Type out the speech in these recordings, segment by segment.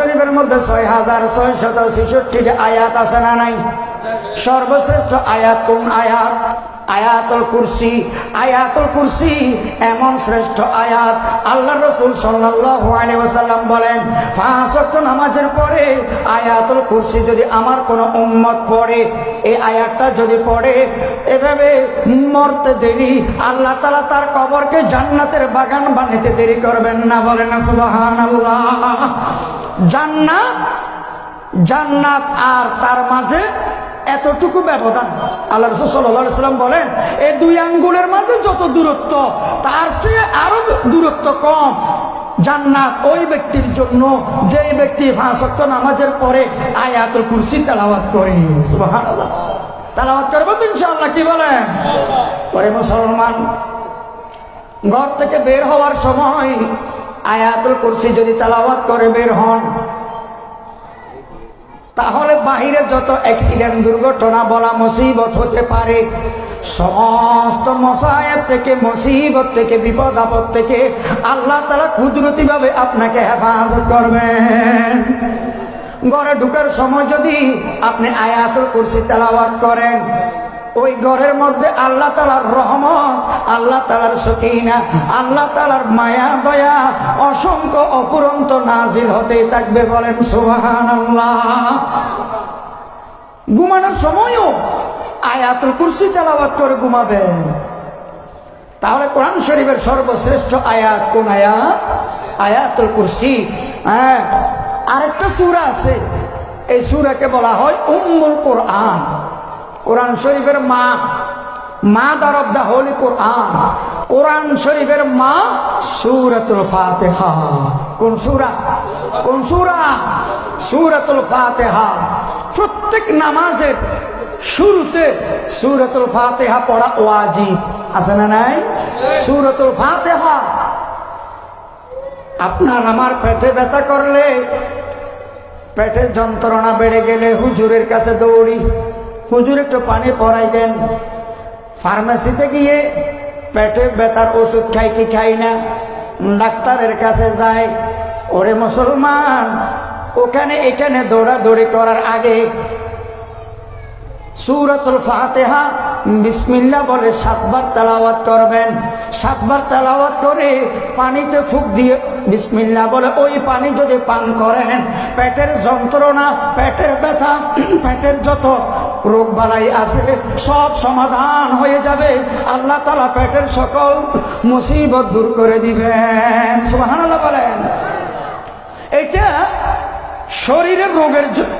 শরীফের মধ্যে ছয় হাজার ছয় শত ছেষট্টি আয়াত আছে না নাই? সর্বশ্রেষ্ঠ আয়াত কোন আয়াত? আয়াতুল কুরসি। আয়াতুল কুরসি এমন শ্রেষ্ঠ আয়াত। আল্লাহ রসুল ওয়াসাল্লাম বলেন নামাজের পরে আয়াতুল কুরসি যদি আমার কোনো উম্মত পড়ে, এই আয়াতটা যদি পড়ে, এভাবে মরতে দেরি, আল্লাহ তালা তার কবরকে জান্নাতের বাগান বানাতে দেরি করবেন না বলেন না, সুবহানাল্লাহ। জান্নাত জান্নাত আর তার মাঝে এতটুকু ব্যবধান। আল্লাহ রসুল সাল্লাম বলেন এই দুই আঙ্গুলের মাঝে যত দূরত্ব, তার চেয়ে আরও দূরত্ব কম। জান্নাত ওই ব্যক্তির জন্য যে ব্যক্তি ভাষক্ত নামাজের পরে আয়াতুল কুরসি তেলাওয়াত করে। তেলাওয়াত করব তো ইনশাআল্লাহ, কি বলেন? পরে মুসলমান ঘর থেকে বের হওয়ার সময় আয়াতুল কুরসি যদি তেলাওয়াত করে বের হন, তাহলে বাহিরে যত অ্যাক্সিডেন্ট দুর্ঘটনা বলা মুসিবত হতে পারে। সমস্ত মশায়ের থেকে, মুসিবত থেকে, বিপদ আপদ থেকে আল্লাহ তালা কুদরতি ভাবে আপনাকে হেফাজত করবেন। ঘরে ঢুকার সময় যদি আপনি আয়াতুল কুরসি তেলাওয়াত করেন ওই ঘরের মধ্যে আল্লাহ তালার রহমত, আল্লাহ তালার সকিনা, আল্লাহ তালার মায়া, দয়া অসংখ্য অফুরন্ত নাজিল হতেই থাকবে বলেন সুবাহান ঘুমানোর সময়ও আয়াতুল কুরসি তেলাওয়াত করে ঘুমাবেন তাহলে কোরআন শরীফের সর্বশ্রেষ্ঠ আয়াত কোন আয়াত? আয়াতুল কুরসি। হ্যাঁ আরেকটা সুরা আছে। এই সুরাকে বলা হয় উম্মুল কোরআন। কোরআন শরীফের মা মা দার of the holy Quran. Quran শরীফের মা সুরাতুল ফাতেহা। কোন সুরা? কোন সুরা? সুরাতুল ফাতেহা। প্রত্যেক নামাজের শুরুতে সুরাতুল ফাতেহা পড়া ওয়াজিব। আছে না নাই? সুরাতুল ফাতেহা। আপনার আমার পেটে ব্যথা করলে পেটের যন্ত্রণা বেড়ে গেলে হুজুরের কাছে দৌড়ি। হুজুর একটু পানি পরাই দেন। ফার্মেসিতে গিয়ে পেটে ব্যথার ওষুধ খাই কি খাই না, ডাক্তারের কাছে যায়, ওরে মুসলমান, ওখানে এখানে দৌড়াদৌড়ি করার আগে সুরতুল ফাতেহা বিসমিল্লা বলে সাতবার তেলাওয়াত করবেন। সাতবার তেলাওয়াত করে পানিতে ফুক দিয়ে বিসমিল্লা বলে, ওই পানি যদি পান করেন, পেটের যন্ত্রণা, পেটের ব্যথা, পেটের যত রোগ বালাই আছে, সব সমাধান হয়ে যাবে। আল্লাহ তালা পেটের সকল মুসিবত দূর করে দিবেন। সুবহানাল্লাহ বলেন। এটা শরীরের রোগের জন্য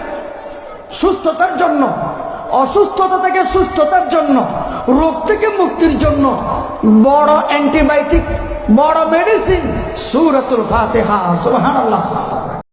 সুস্থতার জন্য, অসুস্থতা থেকে সুস্থতার জন্য, রোগ থেকে মুক্তির জন্য বড় অ্যান্টিবায়োটিক, বড় মেডিসিন সুরতুল ফাতেহা। সুবহানাল্লাহ।